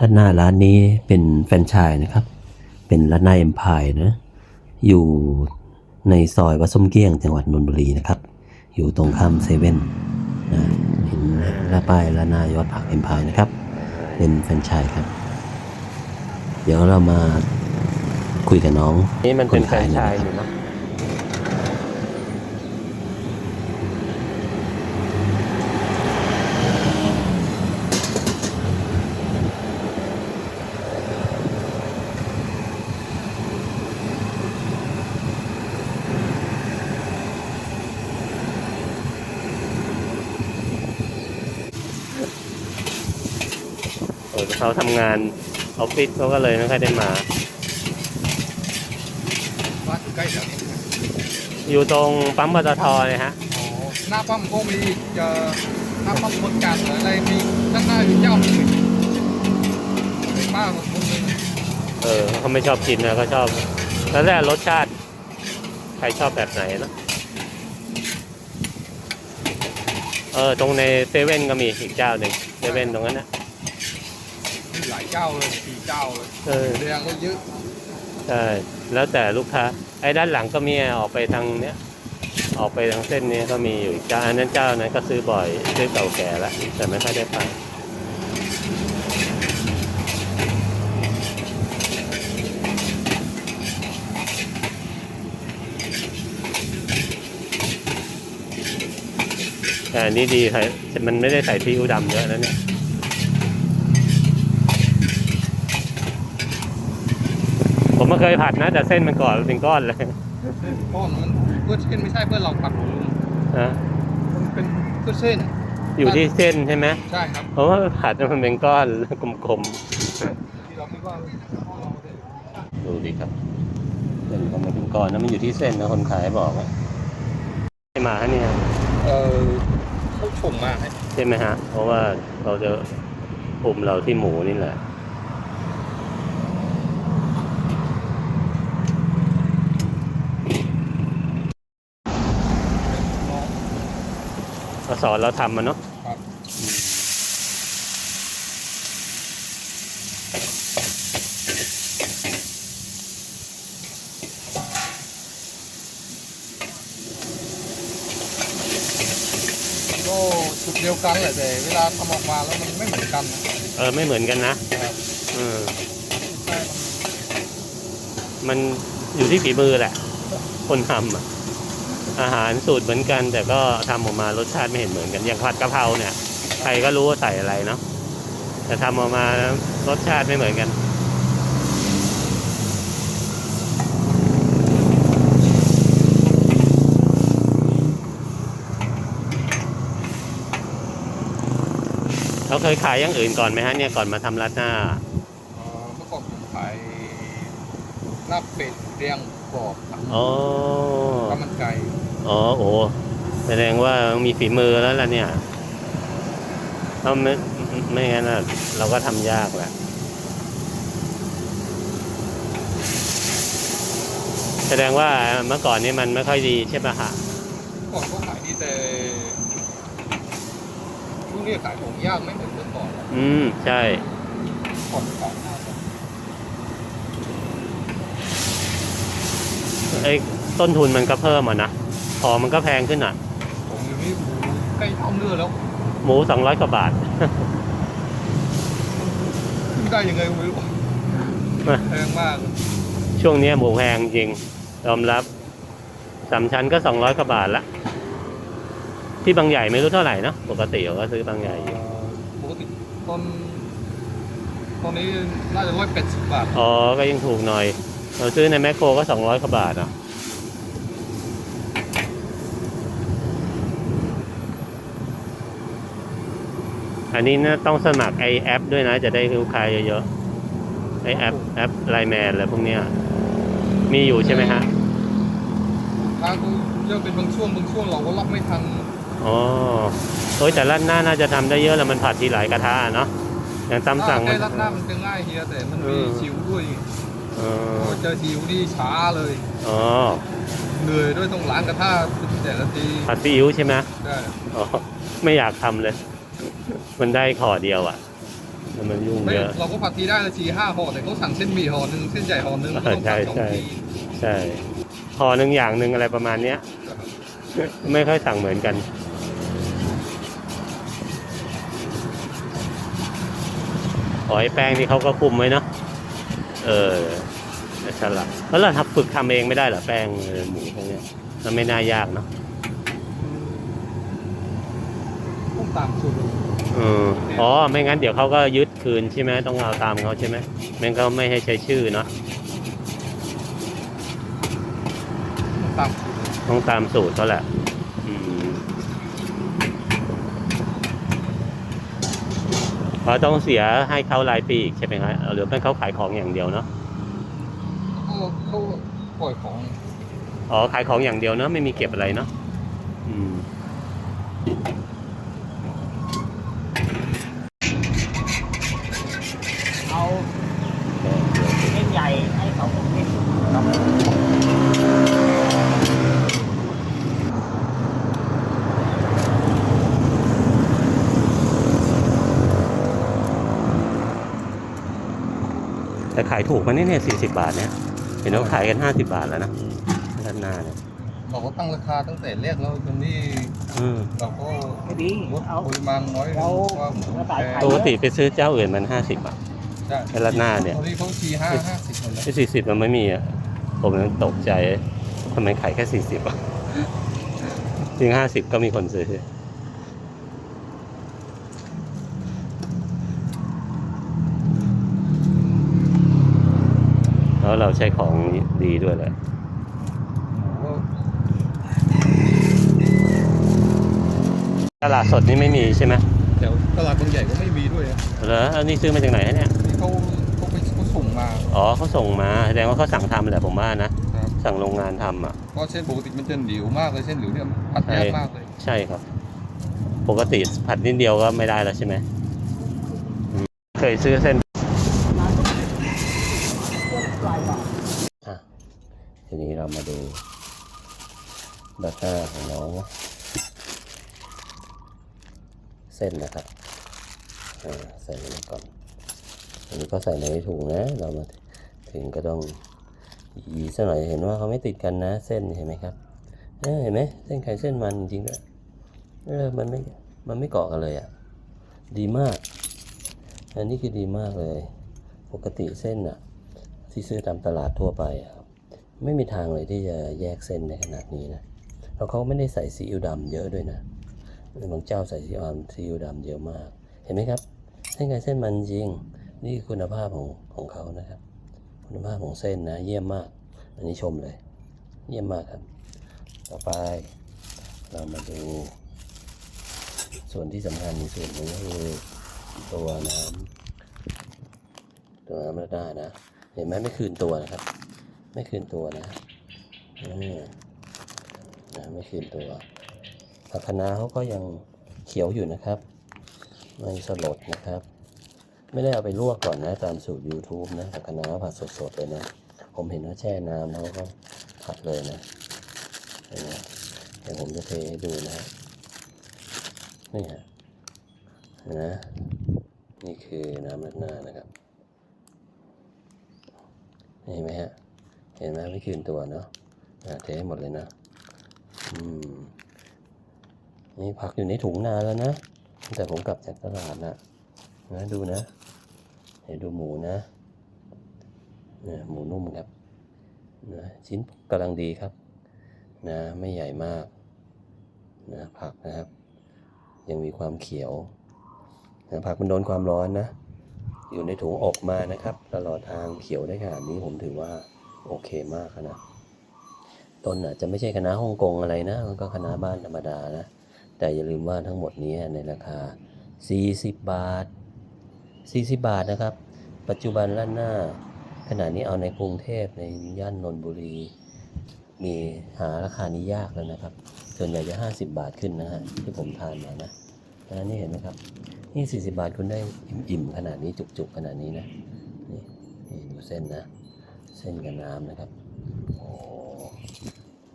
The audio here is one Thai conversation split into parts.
ร้านหน้าร้านนี้เป็นแฟรนไชส์นะครับ เป็นร้านหน้าเอ็มพายนะ อยู่ในซอยวัดส้มเกี้ยงจังหวัดนนทบุรีนะครับ อยู่ตรงข้ามเซเว่นนะเห็นร้านป้ายร้านหน้ายอดผักเอ็มพายนะครับ เป็นแฟรนไชส์ครับ เดี๋ยวเรามาคุยกับน้องนี่มันเป็นคแฟรนไชขส์นะอยู่เนาะ เขาทำงานออฟฟิศเขาก็เลยไม่ค่อยได้มาบ้านอยู่ใกล้แถวนี้อยู่ตรงปั๊มปตทเลยฮะอ๋อหน้าปั๊มก็มีเจอหน้าปั๊มคนกลางหรืออะไรมีด้านหน้าอยู่เจ้าหนึ่งเป็นป้าของคนหนึ่งเออเขาไม่ชอบกินนะเขาชอบแล้วแต่รสชาติใครชอบแบบไหนเนอะเออตรงในเซเว่นก็มีอีกเจ้าหนึ่งเซเว่นตรงนั้นนะมีหลาย เจ้าเลยสี่เจ้าเลยเออเรียงก็เยอะใช่แล้วแต่ลูกค้าไอ้ด้านหลังก็มีออกไปทางเนี้ยออกไปทางเส้นนี้ก็มีอยู่อีกเจ้าอันนั้นเจ้านั้นก็ซื้อบ่อยซื้อเก่าแก่แล้วแต่ไม่ค่อยได้ไปแต่อันนี้ดีใส่มันไม่ได้ใส่ซีอิ๊วดำเยอะนะเนี่ย ผมไม่เคยผัดนะ แต่เส้นมันก่อนเป็นก้อนเลยก้อนมันเพื่อเส้นไม่ใช่เพื่อเราปักหลุมนะมันเป็นเพื่อเส้น อยู่ที่เส้นใช่ไหมใช่ครับเพราะว่าผัดมันเป็นก้อนกลมที่เราคิดว่าๆดูดิครับเส้นของมันเป็นก้อนนะมันอยู่ที่เส้นนะคนขายบอกว่าให้มาเนี่ยเออเขาชมมาให้ใช่ไหมฮะ เพราะว่าเราจะปุ่มเราที่หมูนี่แหละ น้อง ก็ สอนเราทำมันเนาะครับก็จุดเดียวกันแหละแต่เวลาทำออกมาแล้วมันไม่เหมือนกันนะเออไม่เหมือนกันนะครับเออใช่มันอยู่ที่ฝีมือแหละ คนทำอะ อาหารสูตรเหมือนกัน แต่ก็ทำออกมารสชาติไม่เห็นเหมือนกันอย่างผัดกะเพราเนี่ยใครก็รู้ว่าใส่อะไรเนาะแต่ทำออกมารสชาติไม่เหมือนกันเราเคยขายอย่างอื่นก่อนไหมฮะเนี่ยก่อนมาทำรัดหน้าเอ่อเมื่อก่อนผมขายลาบเป็ดเรียง กรอบครับอ๋อข้าวมันไก่อ๋อโอ้แสดงว่ามีฝีมือแล้วล่ะเนี่ยถ้าไม่ไม่งั้นน่ะเราก็ทำยากแหละแสดงว่าเมื่อก่อนนี้มันไม่ค่อยดีใช่ปะฮะก่อนก็ขายดีแต่ช่วงนี้ขายของยากไม่เหมือนเมื่อก่อนแล้วอืม ใช่ก่อนขายหน้าจะ ไอ้ต้นทุนมันก็เพิ่มอะนะของมันก็แพงขึ้นอะผมอยู่นี่หมูใกล้เท่าเนื้อแล้วหมูสองร้อยกว่าบาท ขึ้นได้ยังไงไม่รู้แพงมาก ช่วงเนี้ยหมูแพงจริงยอมรับสามชั้นก็สองร้อยกว่าบาทละ ที่บางใหญ่ไม่รู้เท่าไหร่เนอะปกติเราก็ซื้อบางใหญ่อยู่เอ่อปกติตอนตอนนี้น่าจะร้อยแปดสิบบาท อ๋อ ก็ยังถูกหน่อย เราซื้อในแมคโครก็สองร้อยกว่าบาทอะอันนี้นะต้องสมัครไอแอปด้วยนะ จะได้ลูกค้าเยอะๆไอแอปแอปไลแมนอะไรพวกเนี้ยมีอยู่ใช่ไหมฮะทางก็เยอะเป็นบางช่วงบางช่วงเราก็รับไม่ทันอ๋อโอ้ยแต่ร้านหน้าน่าจะทำได้เยอะแล้วมันผัดทีหลายกระทะอะเนาะอย่างตามสั่งแค่มันรัดหน้ามันจะง่ายเฮียแต่มันเอมีอชิวด้วย เออโอ้เจอชิวนี่ช้าเลยอ๋อเหนื่อยด้วยต้องล้างกระทะแต่ละทีผัดซีอิ๊วใช่ไหมได้อ๋อไม่อยากทำเลย มันได้ขอเดียวอะอมันยุ่งไม่เยอะเราก็ผัดทีได้ละทีห้าห่อแต่เขาสั่งเส้นหมี่ห่อหนึ่งเส้นใหญ่ห่อหนึ่งเออต้องสั่งสองใช่ทีใช่ห่อหนึ่งอย่างหนึ่งอะไรประมาณเนี้ย ไม่ค่อยสั่งเหมือนกันหอยแป้งนี่เขาก็คุมไว้เนาะเออ ฉลาดแล้วเราทำฝึกทำเองไม่ได้เหรอแป้งเออหมูพวกเนี้ยมันไม่น่ายากเนาะต้องตามสูตรเอออ๋อ ไม่งั้นเดี๋ยวเขาก็ยึดคืนใช่ไหมต้องเอาตามเขาใช่ไหมไม่งั้นเขาไม่ให้ใช้ชื่อเนาะต้องตามสูตรต้องตามสูตรเขาแหละอืมเราต้องเสียให้เขารายปีอีกใช่ไหมครับหรือเป็นเขาขายของอย่างเดียวเนาะก็ เขาปล่อยของอ๋อขายของอย่างเดียวเนาะไม่มีเก็บอะไรเนาะอืมเอาเส้นใหญ่ให้เขาเส้นครับแต่ขายถูกมันนี่เนี่ยสี่สิบาทเนี่ย เห็นเขาขายกันห้าสิบาทแล้วนะด้านหน้าเนี่ยเราก็ตั้งราคาตั้งแต่แรกแล้วจนนี่อืมเราก็ไม่ดีลดเอาปริมาณน้อยลเรางว่าหมูเราขายแพขายงปกติไปซื้อเจ้าอื่นมันห้าสิบาทใช่ไอ้ราดหน้าเนี่ยตอนนี้เขาทีห้าห้าสิบหมดแล้วไอ้สี่สิบมันไม่มีอะผมยังตกใจทำไมขายแค่สี่สิบอะจริงห้าสิบก็มีคนซื้อ แล้วเราใช้ของดีด้วยแหละก็ตลาดสดนี่ไม่มีใช่ไหมแถวตลาดบางใหญ่ก็ไม่มีด้วยนะเหรออันนี้ซื้อมาจากไหนฮะเนี่ยนี่เขาเขาไปเขาส่งมา อ๋อเขาส่งมาแสดงว่าเขาสั่งทำแหละผมว่านะ ครับ สั่งโรงงานทำอะ เพราะเส้นปกติมันจะเหลวมากเลยเส้นเหลวเนี่ยผัดยากมากเลย ใช่ครับ ปกติผัดนิดเดียวก็ไม่ได้แล้วใช่ไหมอืมเคยซื้อเส้น อะ ทีนี้เรามาดูบัตเตอร์ของน้องเส้นนะครับอ่าใส่ลงไปก่อน อันนี้ก็ใส่ในถุงนะ เรามาถึงก็ต้องยีสักหน่อยเห็นว่าเขาไม่ติดกันนะ เส้นเห็นไหมครับเเห็นไหมเส้นไข่เส้นมันจริงด้วยเออมันไม่มันไม่เกาะกันเลยอะ ดีมาก อันนี้คือดีมากเลย ปกติเส้นอะ ที่ซื้อตามตลาดทั่วไปอะครับ ไม่มีทางเลยที่จะแยกเส้นในขนาดนี้นะแล้วเขาไม่ได้ใส่ซีอิ๊วดำเยอะด้วยนะบางเจ้าใส่ซีอิ๊วดำซีอิ๊วดำเยอะมาก เห็นไหมครับเส้นไก่เส้นมันจริงนี่คุณภาพของของเขานะครับ คุณภาพของเส้นนะ เยี่ยมมาก อันนี้ชมเลย เยี่ยมมากครับ ต่อไป เรามาดู ส่วนที่สำคัญส่วนหนึงก็คือตัวน้ำตัวน้ำระดานะ เห็นไหมไม่คืนตัวนะครับ ไม่คืนตัวนะนี่นะไม่คืนตัวผักคะน้าเขาก็ยังเขียวอยู่นะครับไม่สลดนะครับ ไม่ได้เอาไปลวกก่อนนะตามสูตร YouTube นะผักคะน้าผัดสดๆเลยนะ ผมเห็นว่าแช่น้ำแล้วก็ผัดเลยนะเห็นไหมเดี๋ยวผมจะเทให้ดูนะฮะนี่ฮะเห็นไหมนี่คือน้ำรัดหน้านะครับเห็นไหมฮะ เห็นไหมไม่คืนตัวเนาะเทให้หมดเลยนะ อืม นี่ผักอยู่ในถุงนานแล้วนะ แต่ผมกลับจากตลาดนะนะดูนะเห็นดูหมูนะนะหมูนุ่มครับนะชิ้นกำลังดีครับ นะไม่ใหญ่มากนะผักนะครับ ยังมีความเขียวนะผักมันโดนความร้อนนะ อยู่ในถุงอบมานะครับ ตลอดทางเขียวได้ขนาดนี้ผมถือว่า โอเคมากนะต้นอาจจะไม่ใช่คณะฮ่องกงอะไรนะ มันก็คณะบ้านธรรมดานะ แต่อย่าลืมว่าทั้งหมดนี้ในราคา 40 บาท 40 บาทนะครับ ปัจจุบันล้านหน้า ขณะนี้เอาในกรุงเทพในย่านนนทบุรี มีหาราคานี้ยากแล้วนะครับ ส่วนใหญ่จะ 50 บาทขึ้นนะฮะที่ผมทานมานะนะนี่เห็นไหมครับ นี่ 40 บาทคุณได้อิ่มๆขนาดนี้จุกๆขนาดนี้นะ นี่ดูเส้นนะ เส้นกับน้ำนะครับโอ้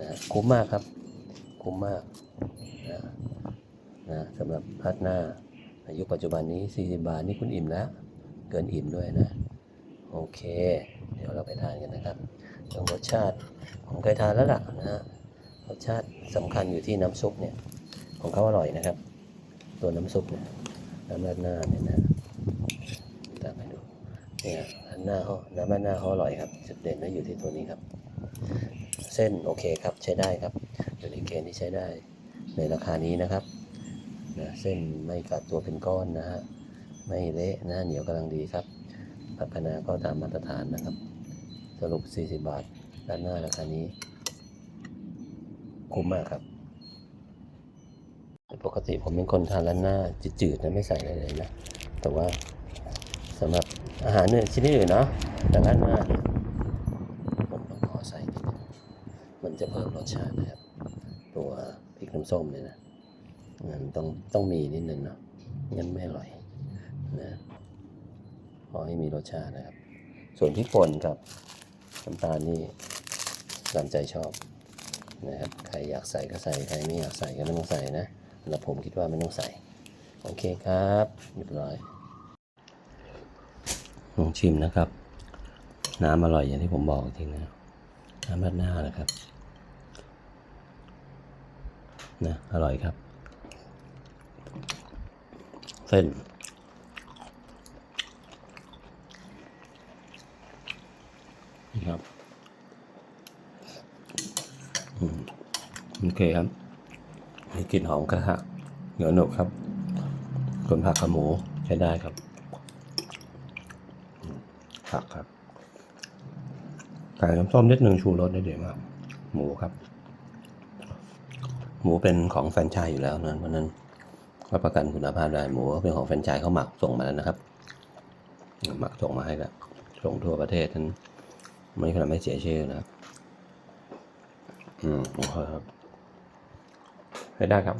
นะคุ้มมากครับ คุ้มมากนะนะสำหรับพัดหน้าในยุปัจจุบันนี้ 40 บาทนี่คุณอิ่มแล้ว เกินอิ่มด้วยนะ โอเค เดี๋ยวเราไปทานกันนะครับเรื่องรสชาติผมเคยทานแล้วล่ะนะฮะรสชาติสำคัญอยู่ที่น้ำซุปเนี่ย ของเขาอร่อยนะครับ ตัวน้ำซุปเนี่ยน้ำราดหน้าเนี่ยนะ เนี่ยหน้าเขาน้ำราดหน้าเขาอร่อยครับ จุดเด่นนะอยู่ที่ตัวนี้ครับ เส้นโอเคครับใช้ได้ครับ อยู่ในเกณฑ์ที่ใช้ได้ ในราคานี้นะครับนะเส้นไม่กัดตัวเป็นก้อนนะฮะ ไม่เละนะเหนียวกำลังดีครับ ผัดคะน้าก็ตามมาตรฐานนะครับ สรุป 40 บาท ด้านหน้าราคานี้ คุ้มมากครับปกติผมเป็นคนทานร้านหน้าจืดๆนะไม่ใส่อะไรเลยนะ แต่ว่า สำหรับอาหารเนี่ยชิ้นอื่นเนาะแต่ร้านหน้นี่ยผมต้องขอใส่นิดนึงมันจะเพิ่มรสชาตินะครับ ตัวพริกน้ำส้มเนี่ยนะมันต้องต้องมีนิดนึงเนาะงั้นไม่อร่อยนะขอให้มีรสชาตินะครับ ส่วนพริกป่นกับน้ำตาลนี่ตามใจชอบนะครับใครอยากใส่ก็ใส่ใครไม่อยากใส่ก็ไม่ต้องใส่นะสำหรับผมคิดว่าไม่ต้องใส่ โอเคครับเรียบร้อย ลองชิมนะครับ น้ำอร่อยอย่างที่ผมบอกจริงนะน้ำราดหน้านะครับนะอร่อยครับ เส้นนะครับโอเคครับ มีกลิ่นหอมกระทะเหนียวหนุบครับส่วนผักขาหมูใช้ได้ครับ ผักครับไก่น้ำส้มนิดหนึ่งชูรสได้เดี๋ยวมาก หมูครับ หมูเป็นของแฟนชส์อยู่แล้วนะเพราะนั้นรับประกันคุณภาพได้หมูเป็นของแฟนชส์เขาหมักส่งมาแล้วนะครับ หมักส่งมาให้แล้วส่งทั่วประเทศนั้นไม่ทำให้เสียชื่อนะครับ อืมโอเคครับให้ได้ครับ